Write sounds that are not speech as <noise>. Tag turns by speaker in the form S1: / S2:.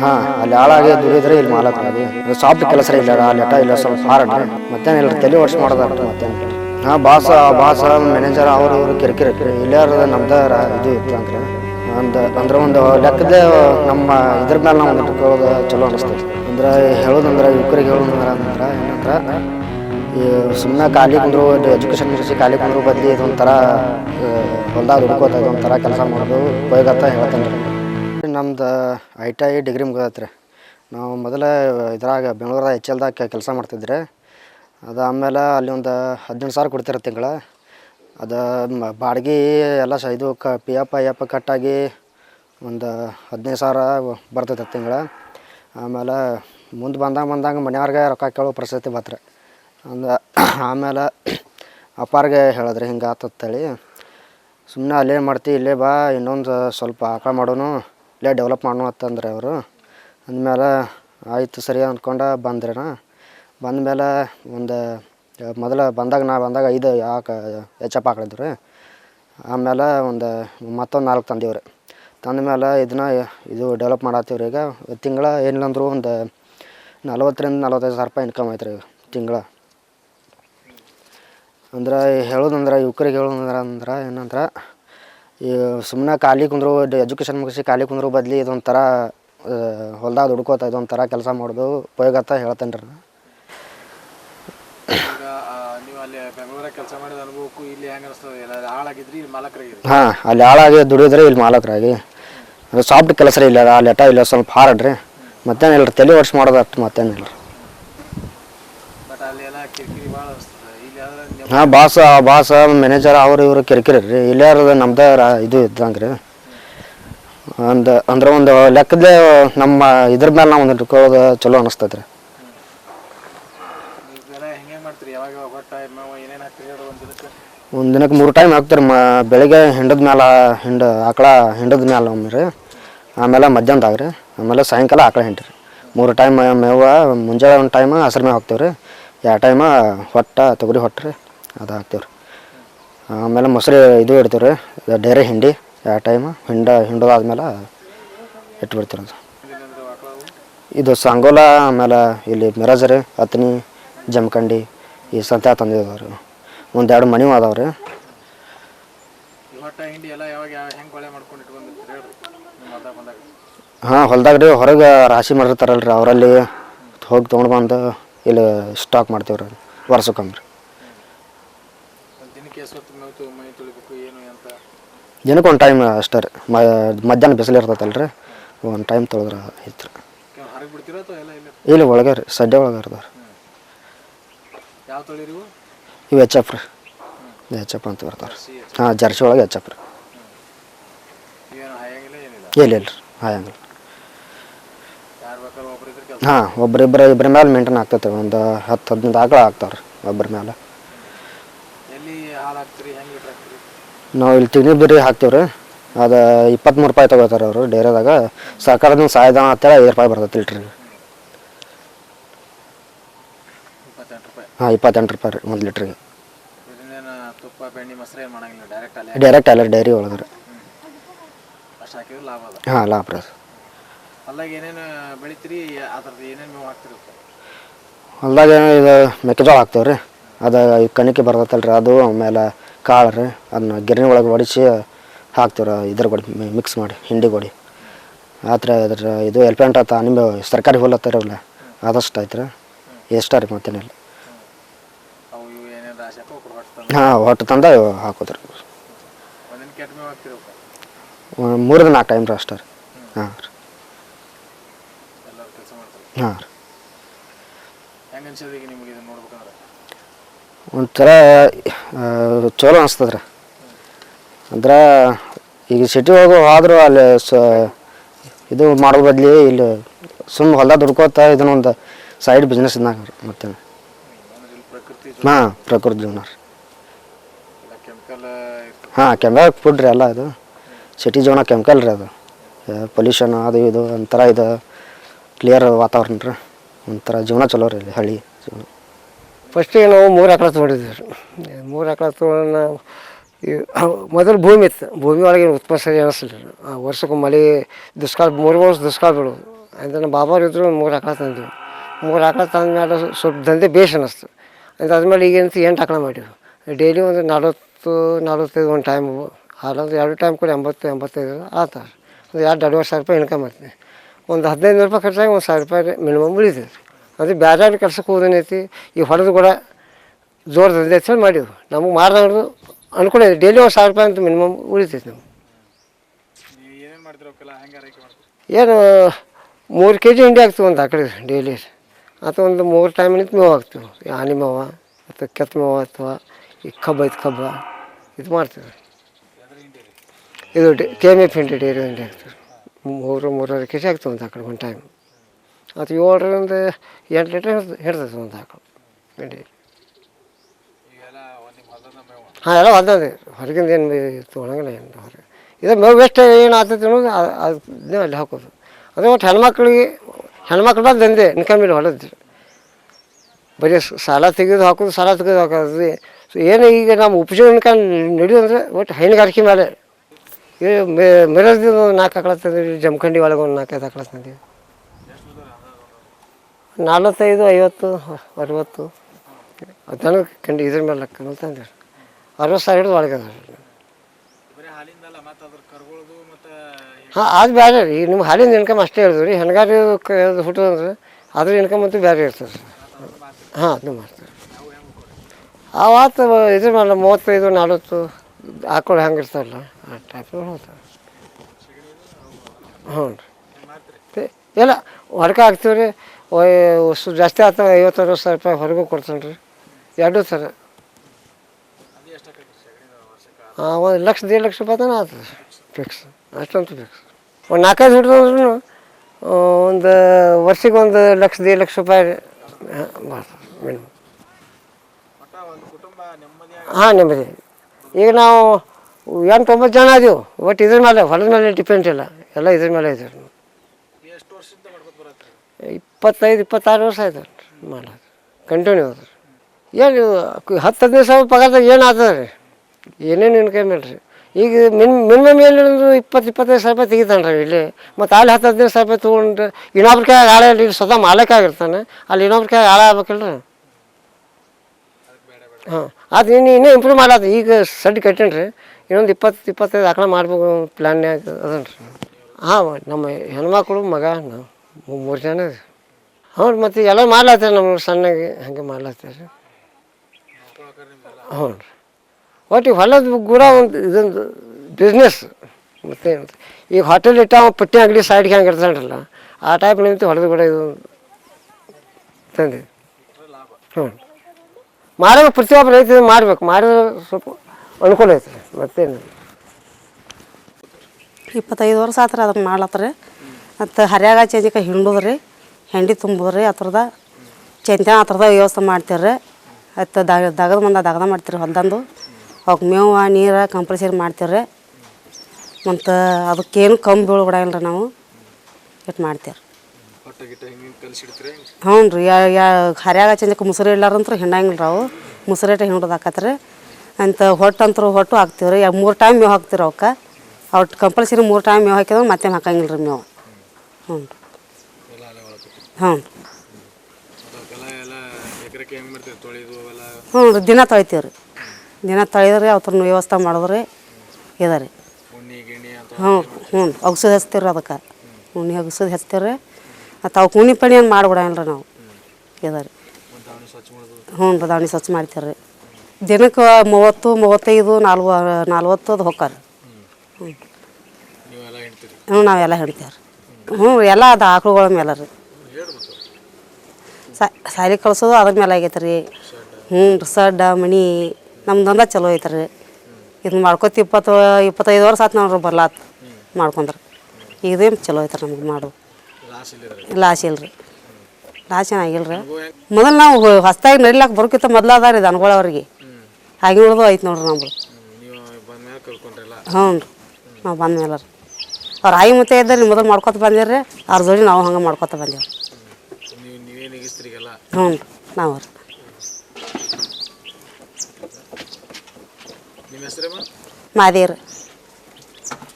S1: ಹಾಂ, ಅಲ್ಲಿ ಹಾಳಾಗಿ ದುಡಿದ್ರೆ ಇಲ್ಲಿ ಮಾಲಕರಾಗಿ ಸಾಫ್ಟ್ ಕೆಲಸ ಇಲ್ಲ ಲೆಟ ಇಲ್ಲ ಸ್ವಲ್ಪ ಹಾರ್ಡ್ ಮತ್ತೇನಿಲ್ಲ ತಲೆ ವರ್ಷ ಮಾಡೋದಾಗ್ತದೆ ಮತ್ತೇನಿಲ್ಲ ಹಾಂ, ಬಾಸ ಬಾಸ ಮ್ಯಾನೇಜರ್ ಅವರು, ಇವರು ಕಿರಿಕಿರಿ ಇಲ್ಲಾರ ನಮ್ದು ಇದು ಇತ್ತು ಅಂದ್ರೆ ಒಂದು ಅಂದ್ರೆ ಒಂದು ಲೆಕ್ಕದ ನಮ್ಮ ಇದ್ರ ಮೇಲೆ ನಾವು ಒಂದು ಚಲೋ ಅನಿಸ್ತದೆ ಅಂದ್ರೆ ಹೇಳೋದಂದ್ರೆ ಯುವಕರಿಗೆ ಹೇಳೋದಂದ್ರೆ ಅಂದ್ರೆ, ಏನಂದ್ರೆ ಈ ಸುಮ್ಮನೆ ಖಾಲಿ ಕುಂದ್ರು ಎಜುಕೇಶನ್ ಮುಗಿಸಿ ಖಾಲಿ ಕುಂದ್ರು ಬದಲಿ ಇದೊಂಥರ ಹೊಲ್ದಾಗ ಹುಡ್ಕೋತ ಇದೊಂಥರ ಕೆಲಸ ಮಾಡೋದು ಉಪಯೋಗತ್ತ ಹೇಳ್ತೇನೆ ನಮ್ದು ಐ ಟಿ ಐ ಡಿಗ್ರಿ ಮುಗಿದೈತೆ ನಾವು ಮೊದಲ ಇದ್ರಾಗ ಬೆಂಗಳೂರಾಗ ಎಚ್ ಎಲ್ದಾಗ ಕೆಲಸ ಮಾಡ್ತಿದ್ರಿ. ಅದು ಆಮೇಲೆ ಅಲ್ಲಿ ಒಂದು ಹದಿನೆಂಟು ಸಾವಿರ ಕೊಡ್ತಿರೋ ತಿಂಗಳ. ಅದು ಬಾಡಿಗೆ ಬಾಡ್ಗೆ ಎಲ್ಲ ಸ ಇದು ಕ ಪಿ ಎಫ್, ಐ ಎಫ್ ಕಟ್ಟಾಗಿ ಒಂದು ಹದಿನೈದು ಸಾವಿರ ಬರ್ತೈತೆ ತಿಂಗಳ. ಆಮೇಲೆ ಮುಂದೆ ಬಂದಾಗ ಬಂದಾಗ ಮನೆಯವ್ರಿಗೆ ರೊಕ್ಕ ಕೇಳೋ ಪರಿಸ್ಥಿತಿ ಬತ್ರಿ. ಅಂದ <coughs> ಆಮೇಲೆ ಅಪ್ಪಾರ್ಗೆ ಹೇಳಿದ್ರಿ, ಹಿಂಗೆ ಆತತ್ತೇಳಿ ಸುಮ್ಮನೆ ಅಲ್ಲೇ ಮಾಡ್ತಿ, ಇಲ್ಲೇ ಬಾ, ಇನ್ನೊಂದು ಸ್ವಲ್ಪ ಆಕಳ ಮಾಡೋನು. ಇಲ್ಲೇ ಡೆವಲಪ್ ಮಾಡೋಣ ಅಂತಂದ್ರೆ ಅವರು. ಅಂದಮೇಲೆ ಆಯಿತು ಸರಿ ಅಂದ್ಕೊಂಡು ಬಂದ್ರಿನ. ಬಂದಮೇಲೆ ಒಂದು, ಮೊದಲು ಬಂದಾಗ ನಾ ಬಂದಾಗ ಐದು ಯಾಕೆ ಎಚ್ ಎಪ್ ಹಾಕಿದ್ರು ಆಮೇಲೆ ಒಂದು ಮತ್ತೊಂದು ನಾಲ್ಕು ತಂದೀವ್ರಿ. ತಂದಮೇಲೆ ಇದನ್ನ ಇದು ಡೆವಲಪ್ ಮಾಡತ್ತೀವ್ರಿ ಈಗ. ತಿಂಗಳ ಏನಿಲ್ಲ ಅಂದರೂ ಒಂದು ನಲ್ವತ್ತರಿಂದ ನಲ್ವತ್ತೈದು ಸಾವಿರ ರೂಪಾಯಿ ಇನ್ಕಮ್ ಐತ್ರಿ ತಿಂಗಳ. ಅಂದ್ರೆ ಹೇಳೋದಂದ್ರೆ, ಯುವಕರಿಗೆ ಹೇಳೋದಂದ್ರೆ ಅಂದ್ರೆ ಏನಂದ್ರೆ ಈ ಸುಮ್ಮನೆ ಖಾಲಿ ಕುಂದ್ರು ಎಜುಕೇಷನ್ ಮುಗಿಸಿ ಖಾಲಿ ಕುಂದ್ರು ಬದಲಿ ಇದೊಂಥರ ಹೊಲ್ದಾಗ ದುಡ್ಕೋತ ಇದೊಂಥರ ಕೆಲಸ ಮಾಡೋದು ಉಪಯೋಗತ್ತ ಹೇಳ್ತೇನೆ ರೀ
S2: ಈಗ ಆ, ನೀವು ಅಲ್ಲಿ ಬೆಂಗಳೂರಾಗ ಕೆಲಸ ಮಾಡಿದ ಅನುಭವಕ್ಕೂ ಇಲ್ಲಿ ಹೆಂಗೆ ಅನಿಸ್ತದೆ? ಎಲ್ಲ ಹಾಳಾಗಿದ್ರಿ ಇಲ್ಲಿ ಮಾಲಕರಾಗಿದ್ರಿ?
S1: ಹಾಂ ಅಲ್ಲಿ ಹಾಳಾಗಿ ದುಡಿದ್ರೆ ಇಲ್ಲಿ ಮಾಲಕರಾಗಿ. ಅದು ಸಾಫ್ಟ್ ಕೆಲಸ ರೀ ಇಲ್ಲ ಆ ಲೆಟ ಇಲ್ಲ ಸ್ವಲ್ಪ ಹಾರ್ಡ್ ರೀ. ಮತ್ತೇನಿಲ್ಲ ರೀ ತಲೆ ವರ್ಷ ಮಾಡೋದಷ್ಟು ಮತ್ತೇನಿಲ್ಲ ರೀ
S2: ಬಟ್ ಅಲ್ಲಿ ಎಲ್ಲ ಕಿರಿಕಿರಿ ಭಾಳ ಅನಿಸ್ತದೆ.
S1: ಹಾಂ ಬಾಸ ಬಾಸ ಮ್ಯಾನೇಜರ್ ಅವ್ರು ಇವರು ಕಿರಿಕಿರಿ ರೀ. ಇಲ್ಲಾರದ ನಮ್ದು ಇದು ಇದ್ದಂಗೆ ರೀ. ಒಂದು ಅಂದ್ರೆ ಒಂದು ಲೆಕ್ಕದ ನಮ್ಮ ಇದ್ರ ಮೇಲೆ ನಾವು ಒಂದು ಇಟ್ಕೊಳ್ಳೋದು ಚಲೋ ಅನಿಸ್ತೈತೆ ರೀ.
S2: ಒಂದು ದಿನಕ್ಕೆ?
S1: ಮೂರು ಟೈಮ್ ಹಾಕ್ತಾರೆ ಮ ಬೆಳಿಗ್ಗೆ ಹಿಂಡದ ಮ್ಯಾಲ ಹಿಂಡ ಆಕಳ ಹಿಂಡದ ಮ್ಯಾಲ ಒಮ್ಮೆ ರೀ. ಆಮೇಲೆ ಮಧ್ಯಾಹ್ನದಾಗ ರೀ. ಆಮೇಲೆ ಸಾಯಂಕಾಲ ಆಕಳ ಹಿಂಡಿ ರೀ ಮೂರು ಟೈಮ್ ಮೇವ ಮುಂಜಾನೆ ಒಂದು ಟೈಮ್ ಹಸಿರು ಮೇವು ಹಾಕ್ತೇವೆ ರೀ. ಎರಡು ಟೈಮ ಹೊಟ್ಟ ತೊಗರಿ ಹೊಟ್ಟೆ ರೀ. ಅದು ಹಾಕ್ತೇವೆ ರೀ ಆಮೇಲೆ ಮೊಸರು ಇದು ಇಡ್ತೀವಿ ರೀ ಡೈರಿ ಹಿಂಡಿ ಆ ಟೈಮ್ ಹಿಂಡ ಹಿಂಡೋದಾದ್ಮೇಲೆ ಇಟ್ಬಿಡ್ತೀವಿ ಅದು. ಇದು ಸಂಗೋಲ ಆಮೇಲೆ ಇಲ್ಲಿ ಮಿರಾಜ್ ರೀ ಅತ್ನಿ ಜಮಖಂಡಿ ಈ ಸಂತೆ ತಂದಿದ್ದಾವೆ ರೀ ಒಂದೆರಡು ಮನೆ ಅದಾವೆ ರೀ ಹಾಂ ಹೊಲ್ದಾಗ ರೀ ಹೊರಗೆ ರಾಶಿ ಮಾಡಿರ್ತಾರಲ್ರಿ ಅವರಲ್ಲಿ ಹೋಗಿ ತೊಗೊಂಡು ಬಂದು ಇಲ್ಲಿ ಸ್ಟಾಕ್ ಮಾಡ್ತೀವಿ ರೀ ವರ್ಷಕ್ಕೊಮ್ಮೆ ರೀ
S2: ದಿನಕ್ಕೆ ಎಷ್ಟು ಹೊತ್ತು ಮೇವು ತು- ಮೈ ತೊಳಿಬೇಕು ಏನು ಅಂತ?
S1: ದಿನಕ್ಕೆ ಒಂದು ಟೈಮ್ ಅಷ್ಟೇ ರೀ. ಮ ಮಧ್ಯಾಹ್ನ ಬಿಸಿಲು ಇರ್ತೈತಲ್ಲ ರೀ ಒಂದು ಟೈಮ್ ತೊಳೆದ್ರೆ ಐತೆ ರೀ.
S2: ಕೆಲವು ಹೊರಗೆ ಬಿಡ್ತೀರಾ ಅಥವಾ ಎಲ್ಲ ಇಲ್ಲ?
S1: ಇಲ್ಲಿ ಒಳಗೆ ರೀ ಸಡ್ಡೆ ಒಳಗೆ ಇರ್ತಾರೆ ರೀ.
S2: ಯಾವ ಇವು?
S1: ಇವು ಎಚ್ ಎಫ್ ರೀ. ಎಚ್ ಎಫ್ ಅಂತ ಬರ್ತಾವೆ
S2: ಸಿ
S1: ರೀ ಹಾಂ ಜರ್ಸಿ ಒಳಗೆ ಎಚ್ ಎಫ್ ರೀ.
S2: ಇವೇನು ಹಾಯಂಗಿಲ್ಲ ಏನಿಲ್ಲ?
S1: ಇಲ್ಲ ಇಲ್ಲ ರೀ ಹಾಯಂಗಿಲ್ಲ
S2: ಯಾರು ಬೇಕಾದ್ರೂ ಒಬ್ರು ಇದ್ರೆ ಕೆಲಸ
S1: ಹಾಂ ಒಬ್ರಿಬ್ಬರ ಇಬ್ಬರ ಮೇಲೆ ಮೇಂಟೈನ್ ಆಗ್ತೈತೆ ಒಂದು ಹತ್ತು ಹದಿನೈದು ಆಕಳ ಆಗ್ತಾವ್ರಿ ಒಬ್ಬರ ಮೇಲೆ
S2: ಹಾಲು ಹಾಕ್ತೀರಿ ಹೆಂಗೆ ಲೀಟ್ರ್ ಹಾಕ್ತೀರಿ
S1: ನಾವು ಇಲ್ಲಿ ತಿಂಡಿ ಬಿರಿ ಹಾಕ್ತೀವಿ ರೀ ಅದು ಇಪ್ಪತ್ತ್ಮೂರು ರೂಪಾಯಿ ತಗೋತಾರೆ ಅವರು ಡೇರೆದಾಗ ಸರ್ಕಾರದಿಂದ ಸಹಾಯಧನ ಅಂತೇಳಿ ಐದು ರೂಪಾಯಿ ಬರ್ತೈತೆ ಲೀಟ್ರಿಗೆ
S2: ಇಪ್ಪತ್ತೆಂಟು ರೂಪಾಯಿ?
S1: ಹಾಂ ಇಪ್ಪತ್ತೆಂಟು ರೂಪಾಯಿ ರೀ ಒಂದು ಲೀಟ್ರಿಗೆ
S2: ಇದನ್ನೇನು ತುಪ್ಪ ಬೆಣ್ಣೆ ಮೊಸರು ಏನು ಮಾಡಂಗಿಲ್ಲ ಡೈರೆಕ್ಟ್ ಅಲ್ಲೇ?
S1: ಡೈರೆಕ್ಟ್ ಅಲ್ಲ ಡೈರಿ ಒಳಗೆ ರೀ.
S2: ಅಷ್ಟು ಹಾಕಿದ್ರೆ ಲಾಭ ಅದ.
S1: ಹಾಂ ಲಾಭ ರೀ
S2: ಏನೇನು ಬೆಳಿತೀರಿ? ಅದ್ರದ್ದು ಏನೇನು ಮೇವು
S1: ಹೊಲ್ದಾಗ ಇದು ಮೆಕ್ಕೆಜೋಳ ಹಾಕ್ತೇವೆ ರೀ ಅದು ಕಣಕ್ಕೆ ಕಣಿಕೆ ಬರ್ತೈತಲ್ಲ ರೀ ಅದು ಆಮೇಲೆ ಕಾಳು ರೀ ಅದನ್ನ ಗಿರಣಿ ಒಳಗೆ ಹೊಡಿಸಿ ಹಾಕ್ತೀವಿ ರೀ ಇದ್ರ ಗೋಡಿ ಮಿಕ್ಸ್ ಮಾಡಿ ಹಿಂಡಿ ಕೊಡಿ ಆ ಥರ ಇದ್ರ ಇದು ಎಲ್ಪೆಂಟ್ ಆತ ನಿಮ್ಮ ಸರ್ಕಾರಿ ಹುಲ್ಲು ಹತ್ತಾರಲ್ಲ ಆದಷ್ಟು ಆಯ್ತು ರೀ ಎಷ್ಟ ರೀ ಮತ್ತೇನಿಲ್ಲ ಹಾಂ ಹೊಟ್ಟು ತಂದ ಹಾಕೋದ್ರಿ. ಮೂರು ನಾಲ್ಕು ಟೈಮ್ ರೀ ಅಷ್ಟೇ ರೀ. ಹಾಂ ರೀ. ಹಾಂ ರೀ
S2: ಹೆಂಗೆ ಅನ್ಸೋದು ಈಗ ನಿಮಗೆ ಇದನ್ನು ನೋಡ್ಬೇಕಂದ್ರೆ
S1: ಒಂಥರ ಚಲೋ ಅನಿಸ್ತದೆ ರೀ ಅಂದ್ರೆ ಈಗ ಸಿಟಿ ಒಳಗೆ ಆದರೂ ಅಲ್ಲಿ ಸ, ಇದು ಮಾಡೋ ಬದಲಿ ಇಲ್ಲಿ ಸುಮ್ಮನೆ ಹೊಲ ದುಡ್ಕೋತ ಇದನ್ನೊಂದು ಸೈಡ್ ಬಿಸ್ನೆಸ್ ಇದ್ದಾಗ ಮತ್ತೆ ಹಾಂ, ಪ್ರಕೃತಿ ಜೀವನ ರೀ. ಹಾಂ ಕೆಮಿಕಲ್ ಫುಡ್ ರೀ ಎಲ್ಲ ಇದು ಸಿಟಿ ಜೀವನ ಕೆಮಿಕಲ್ ರೀ ಅದು. ಪೊಲ್ಯೂಷನ್ ಅದು ಇದು ಒಂಥರ ಇದು ಕ್ಲಿಯರ್ ವಾತಾವರಣ ರೀ. ಒಂಥರ ಜೀವನ ಚಲೋ ರೀ ಇಲ್ಲಿ ಹಳ್ಳಿ ಜೀವನ.
S3: ಫಸ್ಟಿಗೆ ನಾವು ಮೂರು ಆಕಳ ತೊಗೊಂಡಿದ್ವಿ ರೀ ಮೂರು ಆಕಳ ತೊಗೊಂಡು ಈ ಮೊದಲು ಭೂಮಿ ಇತ್ತು. ಭೂಮಿ ಒಳಗೆ ಉತ್ಪನ್ನ ಸರಿ ಅನಿಸ್ಲಿಲ್ಲ ಆ ವರ್ಷಕ್ಕೆ ಮಳೆ ದುಷ್ಕಾಲ ಮೂರು ವರ್ಷ ದುಷ್ಕಾಲ ಬೀಳೋದು. ಅಂದ್ರೆ ನಮ್ಮ ಬಾಬಾರು ಇದ್ರು ಮೂರು ಆಕಳ ತಂದೆವು ಮೂರು ಆಕಳ ತಂದ್ಮೇಲೆ ಸ್ವಲ್ಪ ದಂಧೆ ಬೇಸ್ ಅನ್ನಿಸ್ತು ಅಂತ ಆದ್ಮೇಲೆ ಈಗಂತ ಎಂಟು ಆಕಳ ಮಾಡಿವಿ ಡೈಲಿ ಒಂದು ನಲ್ವತ್ತು, ನಲವತ್ತೈದು ಒಂದು ಟೈಮು ಹಾಲಂದ್ರೆ ಎರಡು ಟೈಮ್ ಕೂಡ ಎಂಬತ್ತು, ಎಂಬತ್ತೈದು ಆತ ಒಂದು ಎರಡು ಎರಡುವರೆ ಸಾವಿರ ರೂಪಾಯಿ ಇನ್ಕಮ್ ಮಾಡ್ತೀನಿ ಒಂದು ಹದಿನೈದು ನೂರು ರೂಪಾಯಿ ಖರ್ಚಾಗಿ ಒಂದು ಸಾವಿರ ರೂಪಾಯಿ ಮಿನಿಮಮ್ ಉಳಿತೈತಿ ಅಂದರೆ ಬೇರೆ ಕೆಲಸಕ್ಕೆ ಹೋಗೋದೈತಿ ಈ ಹೊಡೆದು ಕೂಡ ಜೋರು ದಂಧೆ ಅಂತ ಹೇಳಿ ಮಾಡಿವು ನಮಗೆ ಮಾಡಿದವ್ರು ಅನುಕೂಲ ಇದೆ ಡೈಲಿ ಒಂದು ಸಾವಿರ ರೂಪಾಯಿ ಅಂತ ಮಿನಿಮಮ್ ಉಳಿತೈತಿ ನಮ್ಗೆ. ಏನು ಮೂರು ಕೆ ಜಿ ಹಿಂಡಿ ಆಗ್ತೀವಿ ಒಂದು ಆಕಡೆ ಡೈಲಿ. ಅಥವಾ ಒಂದು ಮೂರು ಟೈಮ್ ನಿಂತು ಮೇವು ಹಾಕ್ತೀವಿ ಈ ಆನೆ ಮೇವ ಅಥವಾ ಕೆತ್ತ ಮೇವ ಅಥವಾ ಈ ಕಬ್ಬ ಐತೆ ಕಬ್ಬ ಇದು ಮಾಡ್ತೀವಿ. ಇದು ಕೆ ಎಂ ಎಫ್ ಹಿಂಡಿ ಡೈರಿ ಹಿಂಡಿ ಹಾಕ್ತೀವಿ ಮೂರು ಮೂರುವರೆ ಕೆ ಜಿ ಆಗ್ತೀವಿ ಒಂದು ಆಕಡೆ ಒಂದು ಟೈಮ್ ಅಥವಾ ಏಳರಿಂದ ಎಂಟು ಲೀಟ್ರ್ ಹಿಡ್ತೈತೆ ಒಂದು ಆಕಳು ಹಾಂ, ಎಲ್ಲ ಅದೇ ಹೊರಗಿಂದ ಏನು ತೊಗೊಳಂಗಿಲ್ಲ ಏನು ಹೊರಗೆ ಇದು ಮೇವು ವೇಸ್ಟ್ ಏನು ಆಗ್ತೈತೆ ಅನ್ನೋದು ಅದನ್ನೇ ಅಲ್ಲಿ ಹಾಕೋದು. ಅದು ಒಟ್ಟು ಹೆಣ್ಮಕ್ಳಿಗೆ, ಹೆಣ್ಮಕ್ಳು ಬಂದು ದಂಧೆ ಇನ್ಕಮ್ ಇಲ್ಲ ಹೊಲದ್ದು. ಬರೀ ಸಾಲ ತೆಗೆದು ಹಾಕೋದು, ಸಾಲ ತೆಗೆದು ಹಾಕೋದು. ಸೊ, ಏನು ಈಗ ನಮ್ಮ ಉಪಜೀವನಕ ನಡೆಯೋದಂದ್ರೆ ಒಟ್ಟು ಹೈನುಗಾರಿಕೆ ಮೇಲೆ. ಒಂದು ನಾಲ್ಕು ಹಾಕ್ಲತ್ತಂದ್ರೆ ಜಮಖಂಡಿ ಒಳಗೆ ಒಂದು ನಾಲ್ಕೈದು ಆಕಳ ತಂದಿವಿ ನಲ್ವತ್ತೈದು ಐವತ್ತು ಅರವತ್ತು. ಅದನ್ನು ಕಂಡು ಇದ್ರ ಮೇಲೆ ಲೆಕ್ಕ ಅಂತಂದ್ರೆ ಅರವತ್ತು ಸಾವಿರ ಹಿಡಿದು ಒಳಗೆ ಹಾಂ ಅದು ಬೇರೆ ರೀ. ನಿಮ್ಮ ಹಾಲಿನ ಇನ್ಕಮ್ ಅಷ್ಟೇ ಇರ್ತದೆ ರೀ. ಹೆಣ್ಗಾರಿ ಹುಟ್ಟು ಅಂದ್ರೆ ಅದ್ರ ಇನ್ಕಮ್ ಅಂತೂ ಬೇರೆ ಇರ್ತದೆ ಹಾಂ ಅದನ್ನು ಮಾಡ್ತಾರೆ. ಆವತ್ತು ಇದ್ರ ಮೇಲೆ ಮೂವತ್ತೈದು ನಲ್ವತ್ತು ಹಾಕೊಳ್ಳೋ ಹೆಂಗೆ ಇರ್ತಾರಲ್ಲ ಆ ಟೈಪ್ ಹೋಗ್ತಾರೆ. ಹ್ಞೂ ರೀ. ಇಲ್ಲ ಹೊರಗೆ ಹಾಕ್ತೀವಿ ರೀ. ಸು ಜಾಸ್ತಿ ಆಗ್ತವೆ ಐವತ್ತು ಅರವತ್ತು ಸಾವಿರ ರೂಪಾಯಿ ಹೊರಗೂ ಕೊಡ್ತಾನೆ ರೀ ಎರಡೂ ಥರ. ಹಾಂ ಒಂದು ಲಕ್ಷ, ದೇಡ್ ಲಕ್ಷ ರೂಪಾಯಿ ತನಕ ಆಗ್ತದೆ ಫಿಕ್ಸ್ ಅಷ್ಟಂತೂ ಫಿಕ್ಸ್ ಒಂದು ನಾಲ್ಕೈದು ಹಿಡಿದ್ರು ಒಂದು ವರ್ಷಕ್ಕೆ ಒಂದು ಲಕ್ಷ, ದೇಡ್ ಲಕ್ಷ ರೂಪಾಯಿ ಬರ್ತದೆ ಮಿನಿಮಮ್ ಹಾಂ, ನೆಮ್ಮದಿ. ಈಗ ನಾವು ಎಂಟು ಒಂಬತ್ತು ಜನ ಇದೀವಿ, ಒಟ್ಟು ಇದ್ರ ಮೇಲೆ, ಹೊಲದ ಮೇಲೆ ಡಿಪೆಂಡ್ ಇಲ್ಲ. ಎಲ್ಲ ಇದ್ರ ಮೇಲೆ ಇದೆ
S2: ಎಷ್ಟು ವರ್ಷದಿಂದ ಮಾಡ್ಕೊತ ಬರತ್ರಿ
S3: ಇಪ್ಪತ್ತೈದು, ಇಪ್ಪತ್ತಾರು ವರ್ಷ ಆಯ್ತು ಮಾಡೋದು ಕಂಟಿನ್ಯೂ ಅದ ಏನು ಹತ್ತು ಹದಿನೈದು ಸಾವಿರ ಪಗಾರದಾಗ ಏನು ಆಗ್ತದೆ ರೀ? ಏನೇನು ಇನ್ಕಮ್ ರೀ? ಈಗ ಮಿನ್, ಮಿನಿಮಮ್ ಏನಿದ್ರು ಇಪ್ಪತ್ತು, ಇಪ್ಪತ್ತೈದು ಸಾವಿರ ರೂಪಾಯಿ ತೆಗಿತಾನೆ ರೀ ಇಲ್ಲಿ. ಮತ್ತು ಅಲ್ಲಿ ಹತ್ತು ಹದಿನೈದು ಸಾವಿರ ರೂಪಾಯಿ ತೊಗೊಂಡು ಇನ್ನೊಬ್ರ ಕೈ ಹಾಳೆ ಇಲ್ಲಿ ಸ್ವತಃ ಮಾಲಕ ಆಗಿರ್ತಾನೆ. ಅಲ್ಲಿ ಇನ್ನೊಬ್ರ ಕೈ ಹಾಳೆ ಆಗ್ಬೇಕಲ್ಲ ರೀ ಹಾಂ, ಅದು ಇನ್ನು ಇನ್ನೂ ಇಂಪ್ರೂವ್ ಮಾಡೋದು ಈಗ ಸಡ್ ಕಟ್ಟೇನಿ ರೀ. ಇನ್ನೊಂದು ಇಪ್ಪತ್ತು, ಇಪ್ಪತ್ತೈದು ಆಕಳ ಮಾಡ್ಬೇಕು ಪ್ಲ್ಯಾನ್ ಅದನ್ ರೀ. ಹಾಂ, ನಮ್ಮ ಹೆಣ್ಮಕ್ಳು, ಮಗ, ನಾವು. ಮೂರು ಜನ ಅವ್ರು ಮತ್ತು ಎಲ್ಲ ಮಾಡ್ಲಾತ್ತಾರೆ ನಮ್ಮ ಸಣ್ಣಗೆ, ಹಂಗೆ ಮಾಡ್ಲತ್ತಾರೆ ಹ್ಞೂ ರೀ. ಒಟ್ಟು ಹೊಲದ ಕೂಡ ಒಂದು ಇದೊಂದು ಬಿಸ್ನೆಸ್ ಮತ್ತೇನು ಈಗ ಹೋಟೆಲ್ ಇಟ್ಟ ಪಟ್ಟಿ ಅಂಗಡಿ ಸೈಡ್ಗೆ ಹಂಗೆ ಇರ್ತಾನಲ್ಲ ಆ ಟೈಪ್ ನಿಂತು ಹೊಲದ ಕೂಡ ಇದು ತಂದೆ.
S2: ಲಾಭ
S3: ಹ್ಞೂ ಮಾಡಬೇಕು ಪ್ರತಿಯೊಬ್ಬ ರೈತ ಮಾಡ್ಬೇಕು. ಮಾಡಿದ್ರೆ ಸ್ವಲ್ಪ ಅನುಕೂಲ ಐತೆ ಮತ್ತೇನು?
S4: ಇಪ್ಪತ್ತೈದು ವರ್ಷ ಆತರ ಅದನ್ನ ಮಾಡ್ಲತ್ತರ. ಮತ್ತು ಹರ್ಯಾಗ ಚೇಂಜಿಕ ಹಿಂಡುದ್ರಿ ಹೆಂಡಿ ತುಂಬುದ್ರಿ ಆ ಥರದ ಚೆಂತ್ಯಾನ ಆ ಥರದ ವ್ಯವಸ್ಥೆ ಮಾಡ್ತೀರಿ ಆಯ್ತು ದಾಗ ದಗದ ಮಂದ ದಗದ ಮಾಡ್ತೀರಿ ಹೊಲ್ದಂದು. ಅವಕ್ಕೆ ಮೇವು ನೀರು ಕಂಪಲ್ಸರಿ ಮಾಡ್ತೀರಿ ಮತ್ತು ಅದಕ್ಕೇನು ಕಮ್ಮಿ ಬೀಳು ಬಿಡಂಗಿಲ್ಲ ರೀ ನಾವು. ಇಟ್ಟು ಮಾಡ್ತೀರಿ ಹ್ಞೂ ರೀ. ಯಾ ಯಾ ಹರ್ಯಾಗ ಚಂದಕ್ಕೆ ಮುಸುರಿ ಇಡ್ಲಾರಂತ್ರ ಹಿಂಡಂಗಿಲ್ಲ ರೀ ಅವು. ಇಟ್ಟು ಹಿಂಡೋದು ರೀ ಅಂತ ಹೊಟ್ಟು ಅಂತರೂ ಹೊಟ್ಟು ಹಾಕ್ತೀವಿ ರೀ ಮೂರು ಟೈಮ್ ಮೇವು ಹಾಕ್ತೀವಿ ಅವಕ್ಕೆ. ಅವ್ರು ಕಂಪಲ್ಸರಿ ಮೂರು ಟೈಮ್ ಮೇವು ಹಾಕಿದ್ರೆ ಮತ್ತೆ ಹಾಕಂಗಿಲ್ಲ ರೀ ಮೇವು. ಹ್ಞೂ. ಹ್ಞೂ. ಹ್ಞೂ ರೀ ದಿನ ತೊಳಿತೀವಿ ರೀ. ದಿನ ತೊಳೆದ್ರಿ ಅವ್ರನ್ನ ವ್ಯವಸ್ಥೆ ಮಾಡಿದ್ರಿ ಇದೆ ರೀ. ಹ್ಞೂ ಹ್ಞೂ ಔಷಧ ಹಚ್ತೀವಿ ರೀ ಅದಕ್ಕೆ ಉಣ್ಣಿ ಔಷಧ ಹಚ್ತೀವಿ ರೀ ಮತ್ತು ಅವು ಕುಣಿ ಪಣಿ ಏನು ಮಾಡ್ಬಿಡಂಗಿಲ್ಲ ರೀ ನಾವು ಇದೆ ರೀ.
S2: ಮತ್ತು ಅವನು ಸ್ವಚ್ಛ ಮಾಡೋದು?
S4: ಹ್ಞೂ ರೀ ದಾವಣಿ ಸ್ವಚ್ಛ ಮಾಡ್ತೀವಿ ರೀ ದಿನಕ್ಕೆ ಮೂವತ್ತು ಮೂವತ್ತೈದು ನಾಲ್ವ ನಲ್ವತ್ತು ಅದು ಹೊಕ್ಕಾರ
S2: ಹ್ಞೂ
S4: ಹ್ಞೂ ನಾವೆಲ್ಲ ಹಿಡ್ತೀವಿ ರೀ ಹ್ಞೂ ಎಲ್ಲ ಅದು ಆಕಳುಗಳ ಮೇಲೆ ರೀ. ಸಾಲಿ ಕಳ್ಸೋದು ಅದ್ರ ಮೇಲೆ ಆಗೈತೆ ರೀ ಹ್ಞೂ ರೀ ಸಡ್ಡ ಮಣಿ ನಮ್ದೊಂದ ಚಲೋ ಐತೆ ರೀ ಇದನ್ನ ಮಾಡ್ಕೊತ ಇಪ್ಪತ್ತು ಇಪ್ಪತ್ತೈದು ವರ್ಷ ಆತು ನೋಡ್ರಿ ಬರ್ಲಾತ್ ಮಾಡ್ಕೊಂಡ್ರೆ. ಇದೇನು ಚಲೋ ಐತೆ ನಮ್ಗೆ ಮಾಡೋದು.
S2: ಲಾಸ್
S4: ರೀ ಲಾಸ್ ರೀ ಮೊದಲು ನಾವು ಹೊಸ್ದಾಗಿ ನಡಿಲಾಕ ಬರೋಕ್ಕಿಂತ ಮೊದಲು ಅದ ರೀ ದನಗಳ ಅವ್ರಿಗೆ. ಹಾಗೆ ನೋಡೋದು ಐತೆ ನೋಡ್ರಿ ನಮ್ದು. ಹ್ಞೂ ರೀ. ನಾವು ಬಂದ ಮೇಲೆ ರೀ. ಅವ್ರು ಆಯಿ ಮುತ್ತೆ ಇದ್ದಲ್ಲಿ ಮೊದಲು ಮಾಡ್ಕೊತ ಬಂದಿರ್ರಿ ಅವ್ರ ಜೋಡಿ ನಾವು ಹಂಗೆ ಮಾಡ್ಕೊತ ಬಂದೇವ್ರಿ ಹ್ಞೂ ರೀ. ನಾವು ರೀ ಮಾದೇವ್ರಿ.